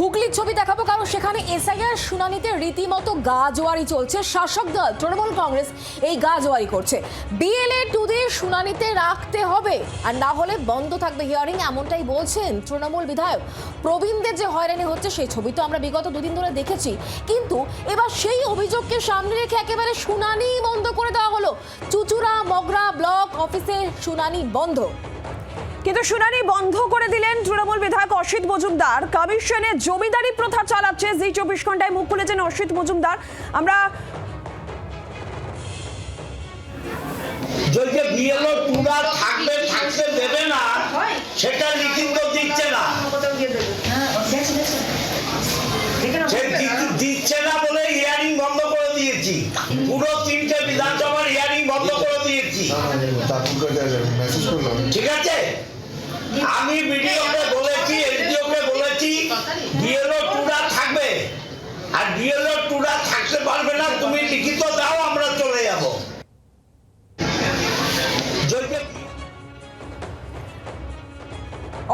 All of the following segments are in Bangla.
হুগলির ছবি দেখাবো কারণ সেখানে এসআইআর শুনানিতে রীতিমতো গা জোয়ারি চলছে। শাসক দল, তৃণমূল কংগ্রেস এই গা জোয়ারি করছে বিএলএ টুদের শুনানিতে রাখতে হবে। আর না হলে বন্ধ থাকবে হিয়ারিং এমনটাই বলছেন তৃণমূল বিধায়ক। প্রবীণদের যে হয়রানি হচ্ছে সেই ছবি তো আমরা বিগত দুদিন ধরে দেখেছি। কিন্তু এবার সেই অভিযোগকে সামনে রেখে একেবারে শুনানি বন্ধ করে দেওয়া হলো। চুচুড়া মগরা ব্লক অফিসে শুনানি বন্ধ। কিন্তু শুনানি বন্ধ করে দিলেন তৃণমূল বিধায়ক অসিত মজুমদার। কমিশনে জমিদারি প্রথা চালাচ্ছে জি চব্বিশ ঘন্টায় মুখ খুলেছেন অসিত মজুমদার। আমরা যদি বিএলও টুরা থাকবে থাকতে দেবে না সেটা লিখিত দিচ্ছে না। দিচ্ছে না বলে হিয়ারিং বন্ধ করে দিয়েছি। পুরো তিনটে বিধানসভার হিয়ারিং বন্ধ করে দিয়েছি। ঠিক আছে? আমি বিডিওকে বলেছি, এসডিওকে বলেছি ডিএলও টুরা থাকবে। আর ডিএলও টুরা থাকতে পারবে না, তুমি লিখিত দাও, আমরা চলে যাব।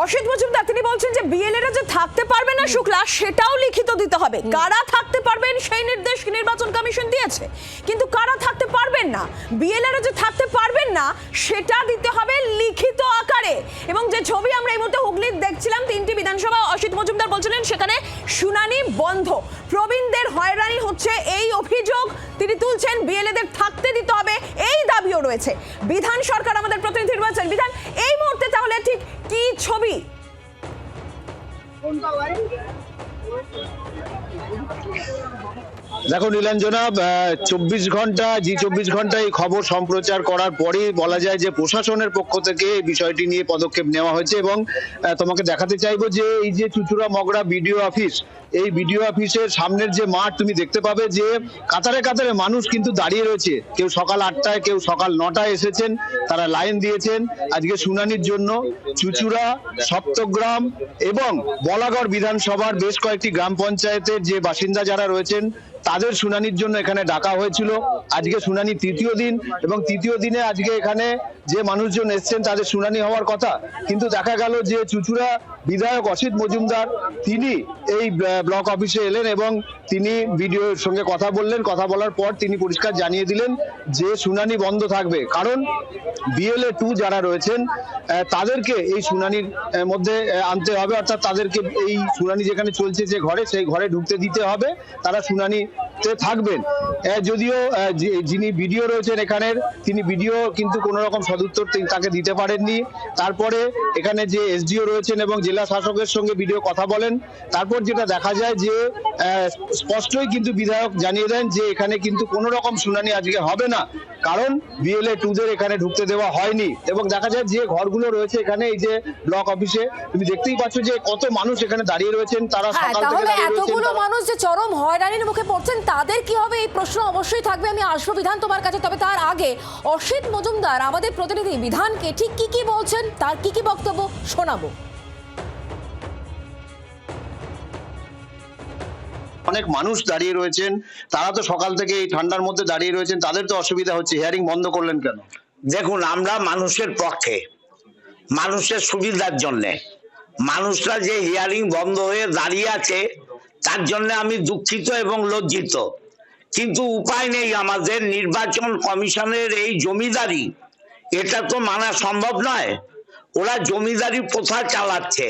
অসিত তিনি বলছেন যে বিএলএরা যে থাকতে পারবে না শুক্লা সেটাও লিখিত দিতে হবে। কারা থাকতে পারবেন সেই নির্দেশ নির্বাচন কমিশন দিয়েছে। কিন্তু কারা থাকতে পারবেন না বিএলএরা যে থাকতে পারবেন না সেটা দিতে হবে লিখিত আকারে। এবং যে ছবি আমরা এই মুহূর্তে হুগলির দেখছিলাম তিনটি বিধানসভা অসিত মজুমদার বলছিলেন সেখানে শুনানি বন্ধ। প্রবীণদের হয়রানি হচ্ছে এই অভিযোগ। তিনি তুলছেন বিএলএদের থাকতে দিতে হবে এই দাবিও রয়েছে। বিধান সরকার আমাদের প্রতিনিধি রয়েছেন। বিধান এই মুহূর্তে তাহলে ঠিক কি ছবি? 온 바와 দেখো নীলাঞ্জনা চব্বিশ ঘণ্টা, জি চব্বিশ ঘণ্টা এই খবর সম্প্রচার করার পরেই বলা যায় যে প্রশাসনের পক্ষ থেকে এই বিষয়টি নিয়ে পদক্ষেপ নেওয়া হয়েছে এবং তোমাকে দেখাতে চাইব যে এই যে চুচুড়া মগরা বিডিও অফিস, এই বিডিও অফিসের সামনের যে মাঠ তুমি দেখতে পাবে যে কাতারে কাতারে মানুষ কিন্তু দাঁড়িয়ে রয়েছে। কেউ সকাল আটটায়, কেউ সকাল নটায় এসেছেন, তারা লাইন দিয়েছেন। আজকে শুনানির জন্য চুচুড়া, সপ্তগ্রাম এবং বলাগড় বিধানসভার বেশ কয়েকটি গ্রাম পঞ্চায়েতের যে বাসিন্দা যারা রয়েছেন তাদের শুনানির জন্য এখানে ডাকা হয়েছিল। আজকে শুনানি তৃতীয় দিন এবং তৃতীয় দিনে আজকে এখানে যে মানুষজন এসছেন তাদের শুনানি হওয়ার কথা। কিন্তু দেখা গেল যে চুচুড়া বিধায়ক অসিত মজুমদার, তিনি এই ব্লক অফিসে এলেন এবং তিনি ভিডিওর সঙ্গে কথা বললেন। কথা বলার পর তিনি পরিষ্কার জানিয়ে দিলেন যে শুনানি বন্ধ থাকবে। কারণ বিএলএ টু যারা রয়েছেন তাদেরকে এই শুনানির মধ্যে আনতে হবে। অর্থাৎ তাদেরকে এই শুনানি যেখানে চলছে যে ঘরে, সেই ঘরে ঢুকতে দিতে হবে। তারা শুনানিতে থাকবেন। যদিও যিনি ভিডিও রয়েছেন এখানের, তিনি ভিডিও কিন্তু কোনো রকম সদুত্তর তাকে দিতে পারেননি। তারপরে এখানে যে এসডিও রয়েছেন এবং জেলা শাসকের সঙ্গে ভিডিও কথা বলেন। তারপর যেটা দেখা যায় যে স্পষ্টই কিন্তু বিধায়ক জানিয়ে দেন যে এখানে কিন্তু কোনো রকম শুনানি আজকে হবে না। কারণ বিএলএ টুদের এখানে ঢুকতে দেওয়া হয়নি। এবং দেখা যায় যে ঘরগুলো রয়েছে এখানে এই যে ব্লক অফিসে তুমি দেখতেই পাচ্ছ যে কত মানুষ এখানে দাঁড়িয়ে রয়েছেন। তারা হ্যাঁ সকাল থেকে তাহলে দাঁড়িয়ে এতগুলো মানুষ যে চরম হয়রানির মুখে পড়ছেন তাদের কি হবে? এই প্রশ্ন অবশ্যই থাকবে। আমি আসব বিধান তোমার কাছে। তবে তার আগে অসিত মজুমদার আমাদের প্রতিনিধি বিধানকে ঠিক কি কি বলছেন তার কি কি বক্তব্য শোনাবো? অনেক মানুষ দাঁড়িয়ে রয়েছেন। তারা তো সকাল থেকে এই ঠান্ডার মধ্যে দাঁড়িয়ে রয়েছেন। তাদের তো অসুবিধা হচ্ছে। হিয়ারিং বন্ধ করলেন কেন? দেখুন, আমরা মানুষের পক্ষে, মানুষের সুবিধার জন্য, মানুষরা যে হিয়ারিং বন্ধ হয়ে দাঁড়িয়ে আছে, তার জন্য আমি দুঃখিত এবং লজ্জিত। কিন্তু উপায় নেই আমাদের। নির্বাচন কমিশনের এই জমিদারি, এটা তো মানা সম্ভব নয়। ওরা জমিদারি প্রথা চালাচ্ছে।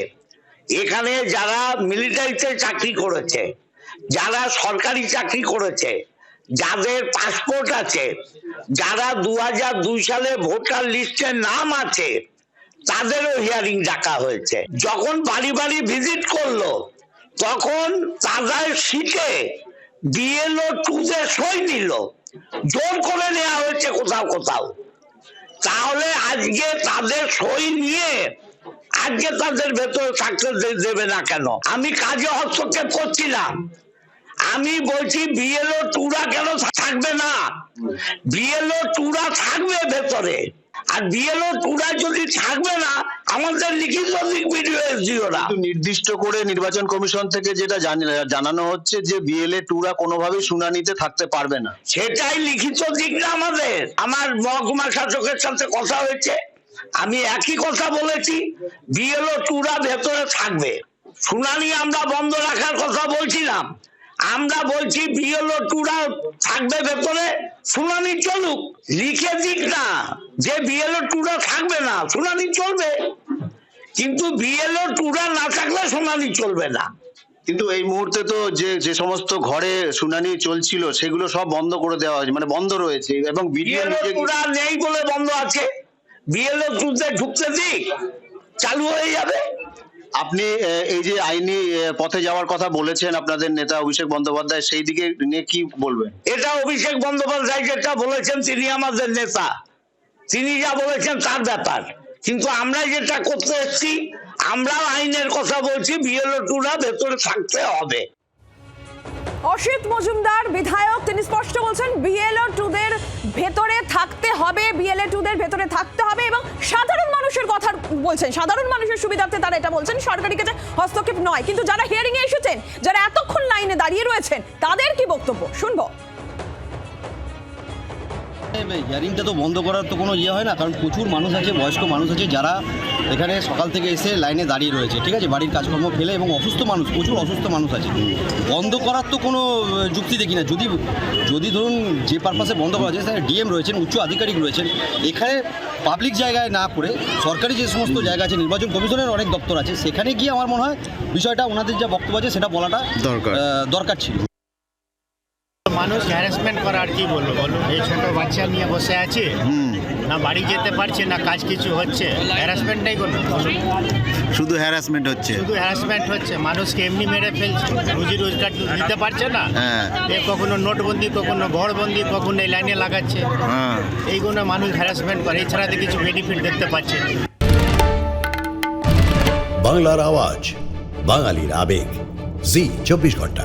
এখানে যারা মিলিটারিতে চাকরি করেছে যারা সরকারি চাকরি করেছে, যাদের পাসপোর্ট আছে, যারা দু দুই সালে ভোটার লিস্টে নাম আছে, তাদেরও হিয়ারিং ডাকা হয়েছে। যখন বাড়ি বাড়ি ভিজিট করল, তখন তাদের সিটে বিএলও টুতে সই নিল। জোর করে নেওয়া হয়েছে কোথাও কোথাও। তাহলে আজকে তাদের সই নিয়ে, আজকে তাদের ভেতরে থাকতে দেবে না কেন? আমি কাজে হস্তক্ষেপ করছিলাম আমি বলছি বিএলও টুরা কেন থাকবে না? বিএলও টুরা থাকবে ভেতরে। আর বিএলও টুরা যদি থাকবে না আমাদের লিখিত দিও না। নির্দিষ্ট করে নির্বাচন কমিশন থেকে যেটা জানি- জানানো হচ্ছে যে বিএলএ টুরা কোনোভাবে শুনানিতে থাকতে পারবে না। সেটাই লিখিত দিক না আমাদের। আমার মহকুমা শাসকের সাথে কথা হয়েছে। আমি একই কথা বলেছি বিএলও টুরা ভেতরে থাকবে। শুনানি আমরা বন্ধ রাখার কথা বলছিলাম। আমরা বলছি বিএলও টুরা থাকবে ভেতরে। শুনানি চলুক লিখে দিক না। যে বিএলও টুরা থাকবে না শুনানি চলবে। কিন্তু বিএলও টুরা না থাকলে শুনানি চলবে না। কিন্তু এই মুহূর্তে তো যে যে সমস্ত ঘরে শুনানি চলছিল সেগুলো সব বন্ধ করে দেওয়া হয়েছে মানে বন্ধ রয়েছে। এবং নেই বলে বন্ধ আছে। বিএলও টুতে ঢুকতে দিক চালু হয়ে যাবে। আপনি এই যে আইনি পথে যাওয়ার কথা বলেছেন আপনাদের নেতা অভিষেক বন্দ্যোপাধ্যায়, সেই দিকে নিয়ে কি বলবেন? এটা অভিষেক বন্দ্যোপাধ্যায় যেটা বলেছেন, তিনি আমাদের নেতা। তিনি যা বলেছেন তার ব্যাপার। কিন্তু আমরা যেটা করতে এসেছি আমরা আইনের কথা বলছি, বিএলও টুরা ভেতরে থাকতে হবে। অসিত মজুমদার, বিধায়ক, তিনি স্পষ্ট বলছেন বিএলও টুদের ভেতরে থাকতে হবে বিএলএ টুদের ভেতরে থাকতে হবে এবং সাধারণ মানুষের কথা বলছেন, সাধারণ মানুষের সুবিধার্থে তারা এটা বলছেন, সরকারি কাছে হস্তক্ষেপ নয়। কিন্তু যারা হিয়ারিং এসেছেন, যারা এতক্ষণ লাইনে দাঁড়িয়ে রয়েছেন, তাদের কি বক্তব্য? শুনব। হিয়ারিংটা তো বন্ধ করার তো কোনো ইয়ে হয় না কারণ প্রচুর মানুষ আছে বয়স্ক মানুষ আছে যারা এখানে সকাল থেকে এসে লাইনে দাঁড়িয়ে রয়েছে ঠিক আছে? বাড়ির কাজকর্ম ফেলে এবং অসুস্থ মানুষ প্রচুর অসুস্থ মানুষ আছে। বন্ধ করার তো কোনো যুক্তি দেখি না। যদি যদি ধরুন যে পারপাসে বন্ধ করা যায় সেখানে ডিএম রয়েছেন উচ্চ আধিকারিক রয়েছেন। এখানে পাবলিক জায়গায় না করে সরকারি যে সমস্ত জায়গা আছে নির্বাচন কমিশনের অনেক দপ্তর আছে সেখানে গিয়ে আমার মনে হয় বিষয়টা ওনাদের যা বক্তব্য আছে সেটা বলাটা দরকার। দরকার ছিল। মানুষ হ্যারাসমেন্ট করা আর কি বলব বলো এই ছোট বাচ্চা নিয়ে বসে আছে না বাড়ি যেতে পারছে না কাজ কিছু হচ্ছে হ্যারাসমেন্ট নেই কোনো বলুন। শুধু হ্যারাসমেন্ট হচ্ছে। শুধু হ্যারাসমেন্ট হচ্ছে মানুষকে এমনি মেরে ফেলছে রুজি রোজগার দিতে পারছে না। হ্যাঁ। এ কখনো নোটবন্দি কখনো ঘরবন্দি কখনো এই লাইনে লাগাচ্ছে। হ্যাঁ। এইগুলো মানুষ হ্যারাসমেন্ট করে এছাড়া তো কিছু বেনিফিট দেখতে পাচ্ছে বাংলার আওয়াজ বাঙালির আবেগ। জি চব্বিশ ঘণ্টা।